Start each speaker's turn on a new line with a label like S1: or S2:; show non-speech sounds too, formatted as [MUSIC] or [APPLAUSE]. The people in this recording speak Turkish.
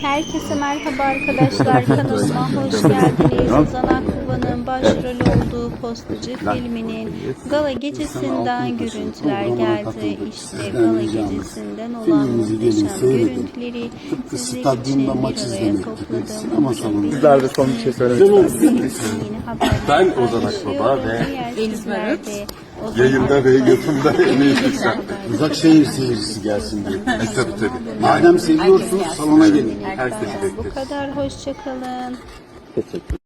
S1: Herkese merhaba arkadaşlar. [LAUGHS] Kanalıma hoş geldiniz. Ozan Akbaba'nın başrol olduğu Postacı filminin gala gecesinden görüntüler geldi. İşte gala gecesinden olan muhteşem görüntüleri sizler için bir araya topladım.
S2: Sizler de son bir şey söylemek ister misiniz?
S1: Yeni haberler
S3: Ben Ozan Akbaba ve
S1: Diğer sizler de Ozan
S3: Yayında ve YouTube'da en iyi fikir.
S1: Uzak
S3: şehir seyircisi gelsin diye. E, tabii tabii. Madem seviyorsunuz salona gelin.
S1: Bu kadar. Hoşçakalın.
S2: Teşekkür